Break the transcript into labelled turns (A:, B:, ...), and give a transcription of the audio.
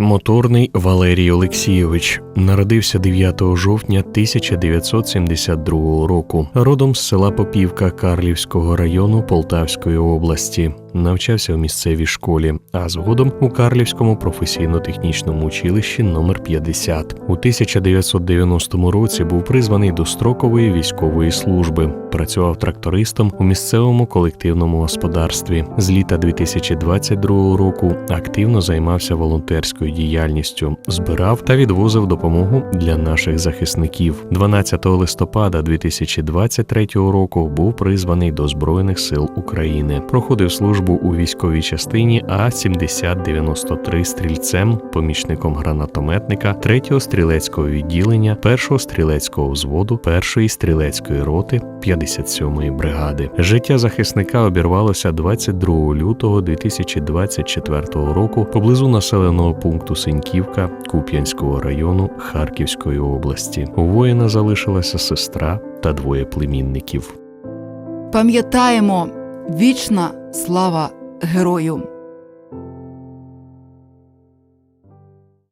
A: Моторний Валерій Олексійович народився 9 жовтня 1972 року. Родом з села Попівка Карлівського району Полтавської області. Навчався в місцевій школі, а згодом у Карлівському професійно-технічному училищі номер 50. У 1990 році був призваний до строкової військової служби. Працював трактористом у місцевому колективному господарстві. З літа 2022 року активно займався волонтерською діяльністю, збирав та відвозив допомогу для наших захисників. 12 листопада 2023 року був призваний до Збройних сил України. Проходив службу у військовій частині А 7093 стрільцем, помічником гранатометника 3-го стрілецького відділення, 1-го стрілецького взводу, 1-ї стрілецької роти 57-ї бригади. Життя захисника обірвалося 22 лютого 2024 року поблизу населеного пункту Синьківка Куп'янського району Харківської області. У воїна залишилася сестра та двоє племінників.
B: Пам'ятаємо вічна слава герою!